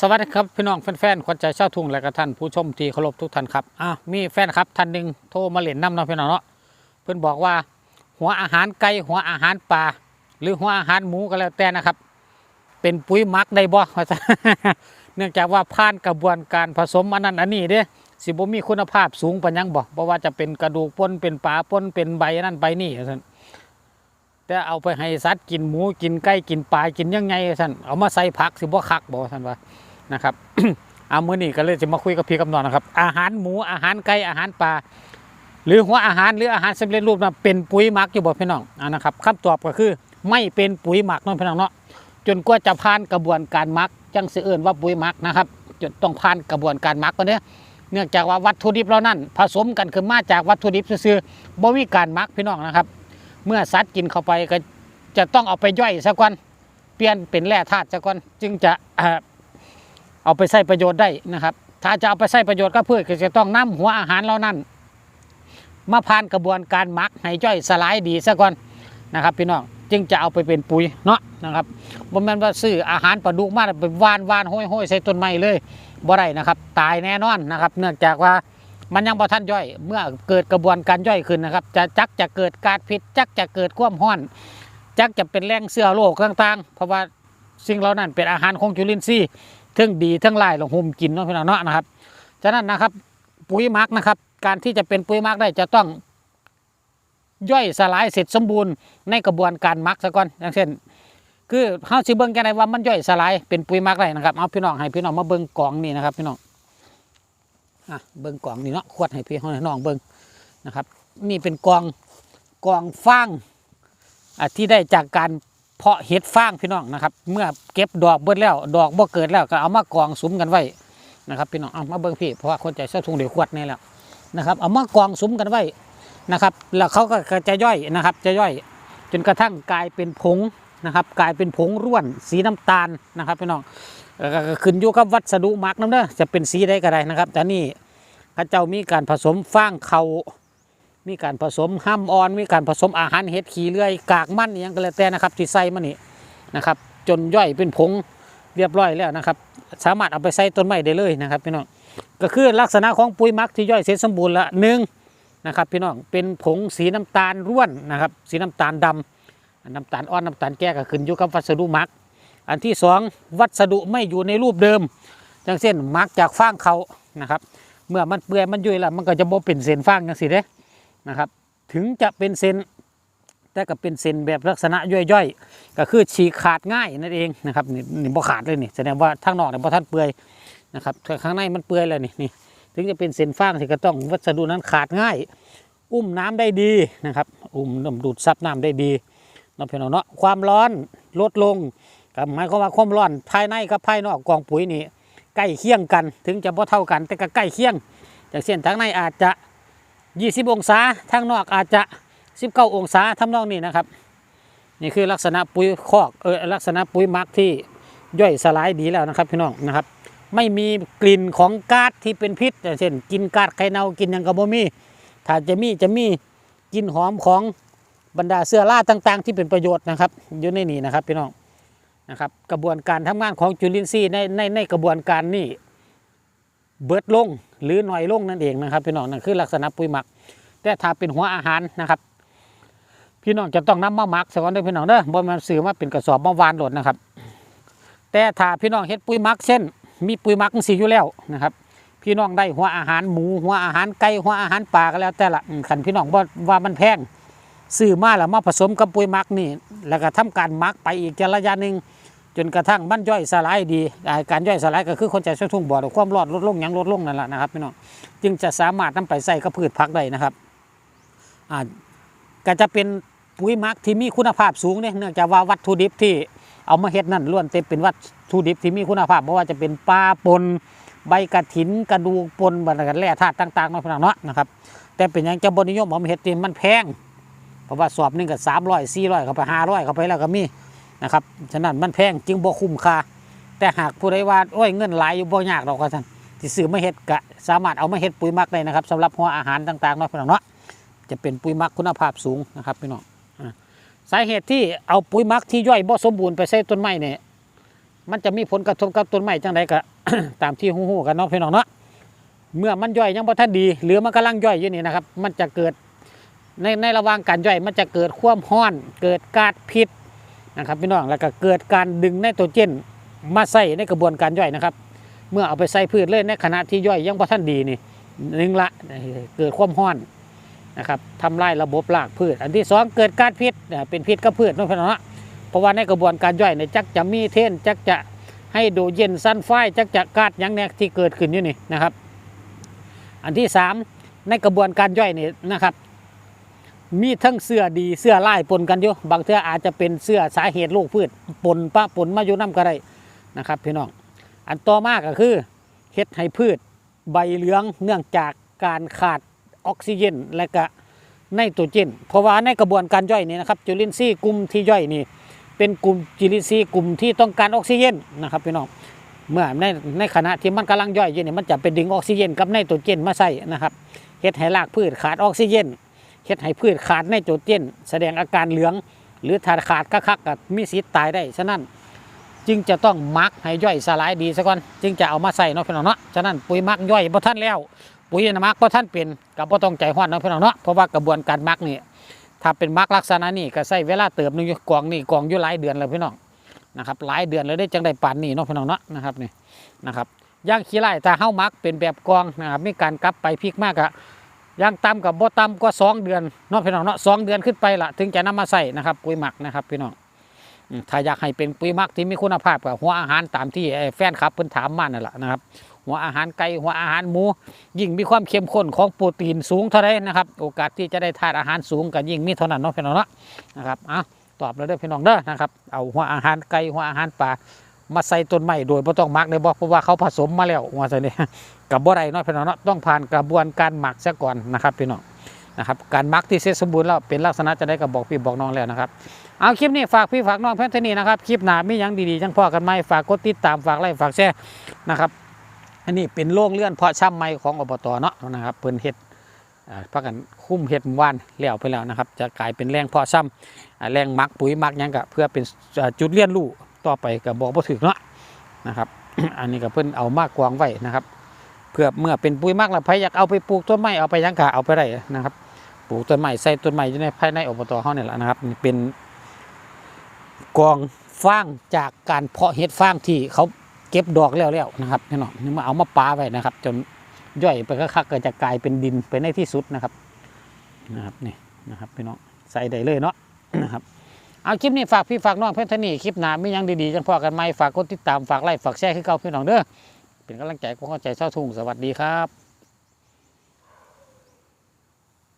สวัสดีครับพี่น้องแฟนๆคนใจเช่าวทุ่งและก็ท่านผู้ชมที่เคารพทุกท่านครับอะมีแฟนครับท่านหนึ่งโทรมาเล่นน้ำเนาะพี่น้องเนาะเพื่อนบอกว่า หัวอาหารไก่หัวอาหารปลาหรือหัวอาหารหมูก็แล้วแต่นะครับ เป็นปุ๋ยมักได้บ่ว่าเนื่องจากว่าผ่านกระบวนการผสมอันนั้นอันนี้เด้สิบ่มีคุณภาพสูงปานหยังบ่เพราะว่าจะเป็นกระดูกป่นเป็นปลาป่นเป็นใบนั่นใบนี่ว่าน แต่เอาไปให้สัตว์กินหมูกินไก่กินปลากินยังไงว่านเอามาใส่ผักสิบ่คักบ่ว่านว่านะครับเอามื้อนี้ก็เลยจะมาคุยกับพี่กับน้องนะครับ อาหารหมูอาหารไก่อาหารปลาหรือหัวอาหารหรืออาหารสำเร็จรูปนะเป็นปุ๋ยหมักอยู่บ่พี่น้องอ่านะครับคำตอบก็คือไม่เป็นปุ๋ยหมักน้องพี่น้องเนาะจนกว่าจะผ่านกระบวนการหมักจังสิเอิ้นว่าปุ๋ยหมักนะครับจนต้องผ่านกระบวนการหมักก่อนเด้อเนื่องจากว่าวัตถุดิบเหล่านั้นผสมกันคือมาจากวัตถุดิบซื่อๆบ่มีการหมักพี่น้องนะครับ เมื่อสัตว์กินเข้าไปก็จะต้องเอาไปย่อยซะก่อนเปลี่ยนเป็นแร่ธาตุซะก่อนจึงจะเอาไปใช้ประโยชน์ได้นะครับ ถ้าจะเอาไปใช้ประโยชน์ก็เพื่อก็จะต้องนำหัวอาหารเหล่านั้น มาผ่านกระบวนการหมักให้ย่อยสลายดีซะก่อนนะครับพี่น้องจึงจะเอาไปเป็นปุ๋ยเนาะนะครับบ่แม่นว่าซื้ออาหารปลาดุกมาแล้วไปวานวานห้อยห้อยใส่ต้นไม้เลยบ่ได้นะครับ ตายแน่นอนนะครับ เนื่องจากว่า มันยังบ่ทันย่อย เมื่อเกิดกระบวนการย่อยขึ้นนะครับ จะจักจะเกิดการพิษจักจะเกิดความร้อน จักจะเป็นแรงเสื้อโรคต่างๆ เพราะว่าสิ่งเหล่านั้นเป็นอาหารของจุลินทรีย์ทั้งดีทั้งลายลงหุมกินเนาะพี่น้องเนาะนะครับฉะนั้นนะครับปุ๋ยมักนะครับ การที่จะเป็นปุ๋ยมักได้จะต้องย่อยสลายเสร็จสมบูรณ์ในกระบวนการมักซะก่อนอย่างเช่น คือเฮาสิเบิ่งกันได้ว่ามันย่อยสลายเป็นปุ๋ยมักได้นะครับเอาพี่น้องให้พี่น้องมาเบิ่งกล่องนี่นะครับพี่น้อง อะเบิ่งกล่องนี่เนาะขวดให้พี่น้องเบิ่งนะครับ นี่เป็นกล่องกล่องฟางอะที่ได้จากการเพาะเห็ดฟางพี่น้องนะครับ เมื่อเก็บดอกเบิดแล้ว ดอกบ่เกิดแล้วก็เอามากองสุมกันไว้นะครับพี่น้องเอามาเบิ่งพี่เพราะว่าคนใจเสื้อทุงเดี๋ยวขวดนี่แหล้วนะครับ เอามากองสุมกันไว้นะครับ แล้วเขาก็จะย่อยนะครับ จะย่อย จนกระทั่งกลายเป็นผงนะครับ กลายเป็นผงร่วนสีน้ำตาลนะครับพี่น้อง ขึ้นอยู่กับวัสดุมักน้ำเด้อจะเป็นสีใดก็ได้นะครับ แต่นี่ข้าเจ้ามีการผสมฟางเขามีการผสมห้ำอ่อน มีการผสมอาหารเห็ดขี้เลื่อยกากมันอหยังก็แล้วแต่นะครับที่ใส่มานี่นะครับ จนย่อยเป็นผงเรียบร้อยแล้วนะครับ สามารถเอาไปใส่ต้นไม้ได้เลยนะครับพี่น้องก็คือลักษณะของปุ๋ยมักที่ย่อยเสร็จสมบูรณ์ละหนึ่งนะครับพี่น้องเป็นผงสีน้ำตาลร่วนนะครับ สีน้ำตาลดำน้ำตาลอ่อนน้ำตาลแก้ก็ขึ้นอยู่กับวัสดุมัก อันที่สองวัสดุไม่อยู่ในรูปเดิม อย่างเช่นมักจากฟางเขานะครับ เมื่อมันเปื่อยมันยุ่ยแล้วมันก็จะบ่เป็นเส้นฟางจังสิเด้นะครับ ถึงจะเป็นเซนแต่ก็เป็นเซนแบบลักษณะย่อยๆ ก็คือฉีกขาดง่ายนั่นเองนะครับนี่นี่บ่ขาดเลยนี่แสดงว่าทางนอกเนี่ยบ่ทันเปื่อยนะครับแต่ข้างในมันเปื่อยแล้วนี่นี่ถึงจะเป็นเซนฟางที่ก็ต้องวัสดุนั้นขาดง่าย อุ้มน้ำได้ดีนะครับ อุ้มดูดซับน้ำได้ดีเนาะพี่น้องเนาะความร้อนลดลง ก็หมายความว่าความร้อนภายในกับภายนอกกองปุ๋ยนี่ใกล้เคียงกัน ถึงจะบ่เท่ากัน แต่ก็ใกล้เคียงอย่างเช่นทางในอาจจะ 20 องศาทางนอกอาจจะ 19 องศาทำนองนี้นะครับ นี่คือลักษณะปุ๋ยคอกเออลักษณะปุ๋ยมักที่ย่อยสลายดีแล้วนะครับพี่น้องนะครับ ไม่มีกลิ่นของก๊าซที่เป็นพิษอย่างเช่นกินก๊าซไข่เน่ากินยังกระโบมีถ้าจะมีจะมีกลิ่นหอมของบรรดาเสื้อราต่าง ๆ ที่เป็นประโยชน์นะครับอยู่ในนี้นะครับพี่น้อง นะครับกระบวนการทำงานของจุลินทรีย์ในในในกระบวนการนี้เบิดลงหรือหน่อยลงนั่นเองนะครับพี่น้องนั่นคือลักษณะปุ๋ยหมัก แต่ถ้าเป็นหัวอาหารนะครับ พี่น้องจะต้องนำมาหมักซะก่อนเด้อพี่น้องเด้อบ่มันซื้อมาเป็นกระสอบมาวานโหลดนะครับ แต่ถ้าพี่น้องเฮ็ดปุ๋ยหมักเช่น มีปุ๋ยหมักสีอยู่แล้วนะครับพี่น้องได้หัวอาหารหมูหัวอาหารไก่หัวอาหารปลาก็แล้วแต่ละอืมคันพี่น้องว่าว่ามันแพง ซื้อมาแล้วมาผสมกับปุ๋ยหมักนี่ แล้วก็ทำการหมักไปอีกระยะหนึ่งจนกระทั่งมันย่อยสลายดี การย่อยสลายก็คือคนใจช่วยทุ่งบ่อดอความรอดลดลงยังลดลงนั่นแหละนะครับพี่น้องจึงจะสามารถนำไปใส่กับพืชผักได้นะครับอาก็จะเป็นปุ๋ยหมักที่มีคุณภาพสูงเนี่ยเนื่องจากว่าวัตถุดิบที่เอามาเฮ็ดนั่นล้วนเต็มเป็นวัตถุดิบที่มีคุณภาพเพราะว่าจะเป็นปลาปนใบกระถินกระดูกปนบรรดาแร่ธาตุต่างๆเนาะพี่น้องเนาะนะครับแต่เป็นหยังจะบนิยมเอามาเฮ็ดที่มันแพง เพราะว่าสอบหนึงก็สามร้อยสี่ร้อยเขาไปห้าร้อยเขาไปแล้วก็มีนะครับฉะนั้นมันแพงจึงบ่คุ้มค่าแต่หากผู้ใดว่าโอ้ยเงินหลายอยู่บ่ยากดอกว่าท่านที่ซื้อมาเฮ็ดก็สามารถเอามาเฮ็ดปุ๋ยมักได้นะครับสำหรับหัวอาหารต่างๆเนาะพี่น้องเนาะจะเป็นปุ๋ยมักคุณภาพสูงนะครับพี่น้องสาเหตุที่เอาปุ๋ยมักที่ย่อยบ่สมบูรณ์ไปใส่ต้นไม้เนี่ยมันจะมีผลกระทบกับต้นไม้จังไดก็ตามที่ฮู้ๆกันเนาะพี่น้องเนาะเมื่อมันย่อยยังบ่ทันดี หรือมันกำลังย่อยอยู่นี่นะครับ มันจะเกิด ในในระหว่างการย่อยมันจะเกิดความร้อน เกิดก๊าซพิษนะครับพี่น้องแล้วก็เกิดการดึงไนโตรเจนมาใส่ในกระบวนการย่อยนะครับ เมื่อเอาไปใส่พืชเลยในขณะที่ย่อยยังบ่ทันดีนี่หนึ่งละเกิดความร้อนนะครับทำลายระบบรากพืช อันที่สองเกิดก๊าซพิษเป็นพิษกับพืชนาะพี่น้องเนาะเพราะว่าในกระบวนการย่อยเนี่ยจักจะมีเทนจักจะให้โดเย็นซัลไฟจักจะก๊าซยังเนี่ยที่เกิดขึ้นอยู่นี่นะครับ อันที่สามในกระบวนการย่อยนี่นะครับ มีทั้งเสื้อดีเสื้อลายปนกันอยู่บางเทื่ออาจจะเป็นเสื้อสาเหตุโรคพืชปนปะปนมาอยู่น้ำก็ได้นะครับพี่น้องอันต่อมาก็คือเฮ็ดให้พืชใบเหลืองเนื่องจากการขาดออกซิเจนและก็ไนโตรเจน เพราะว่าในกระบวนการย่อยนี่นะครับจุลินทรีย์กลุ่มที่ย่อยนี่เป็นกลุ่มจุลินทรีย์กลุ่มที่ต้องการออกซิเจนนะครับพี่น้องเมื่อในในขณะที่มันกำลังย่อยอยู่เนี่ยมันจะเป็นดึงออกซิเจนกับไนโตรเจนมาใส่นะครับเฮ็ดให้รากพืชขาดออกซิเจน เฮ็ดให้พืชขาดไนโตรเจนแสดงอาการเหลือง หรือถ้าขาดก็คักกับมีสิทธิ์ตายได้ ฉะนั้นจึงจะต้องมักให้ย่อยสลายดีซะก่อน จึงจะเอามาใส่เนาะพี่น้องเนาะฉะนั้นปุ๋ยมักย่อยบ่ทันแล้ว ปุ๋ยนะมักบ่ทันเป็นก็บ่ต้องใจฮ้อนเนาะพี่น้องเนาะเพราะว่ากระบวนการมักนี่ถ้าเป็นมักลักษณะนี้ก็ใช้เวลาเติบหนึงอยู่กองนี่กองอยู่หลายเดือนแล้วพี่น้องนะครับหลายเดือนแล้วได้จังได้ปานนี้เนาะพี่น้องเนาะนะครับนี่นะครับย่างขี้ไร่ถ้าเฮามักเป็นแบบกองนะครับมีการกลับไปพลิกมากอะ ย่างต่ำกับบ่ต่ำกว่าสองเดือนเนาะพี่น้องเนาะสองเดือนขึ้นไปละถึงจะนำมาใส่นะครับ ปุ๋ยหมักนะครับพี่น้องถ้าอยากให้เป็นปุ๋ยหมักที่มีคุณภาพกับหัวอาหารตามที่แฟนครับเพิ่นถามมานั่นแหละนะครับ หัวอาหารไก่หัวอาหารหมู ยิ่งมีความเข้มข้นของโปรตีนสูงเท่าไรนะครับ โอกาสที่จะได้ทานอาหารสูงก็ยิ่งมีเท่านั้นเนาะพี่น้องเนาะนะครับอะตอบแล้วเด้อพี่น้องเด้อนะครับ เอาหัวอาหารไก่หัวอาหารปลา มาใส่ต้นไม้โดยบ่ต้องหมักเลยบอกเพราะว่าเขาผสมมาแล้วว่าใส่เนี่ยกับบ่ได้เนาะพี่น้องเนาะต้องผ่านกระบวนการหมักซะก่อนนะครับพี่น้องนะครับการหมักที่เสร็จสมบูรณ์แล้วเป็นลักษณะจะได้กับบอกพี่บอกน้องแล้วนะครับเอาคลิปนี้ฝากพี่ฝากน้องเพื่อนเท่านี้นะครับคลิปหนามียังดีๆจังพ่อกันไหมฝากกดติดตามฝากไลค์ฝากแชร์นะครับอันนี้เป็นโรงเลื่อนเพาะช่ำไม้ของอบตเนาะนะครับเพิ่นเฮ็ดอ่าพักกันคุ้มเฮ็ดมู่านแล้วไปแล้วนะครับ จะกลายเป็นแรงเพาะช่ำแรงหมักปุ๋ยหมักยังก็เพื่อเป็นจุดเรียนรู้ ต่อไปก็บอกบ่ถึกเนาะนะครับ อันนี้ก็เพิ่อนเอามากกวางไว้นะครับ เพื่อเมื่อเป็นปุ๋ยมักแล้วใครอยากเอาไปปลูกต้นไม้เอาไปยังก็เอาไปได้นะครับปลูกต้นไม้ใส่ต้นไม้อยู่ในภายในอบตเฮานี่ยแหละนะครับเป็นกองฟางจากการเพาะเห็ดฟางที่เขาเก็บดอกแล้วแล้วนะครับพี่น้องนี่มาเอามาปาไว้นะครับ จนย่อยไปคักๆก็จะกลายเป็นดินไปในที่สุดนะครับนะครับนี่นะครับพี่น้องใส่ได้เลยเนาะนะครับ เอาคลิปนี้ฝากพี่ฝากน้องเพื่อนท่านี่คลิปหน้ามียังดีๆจังพอกันไหมฝากกดติดตามฝากไลค์ฝากแชร์ให้เก่าพี่น้องเด้อเป็นกำลังใจของเข้าใจเช่าทุ่งสวัสดีครับ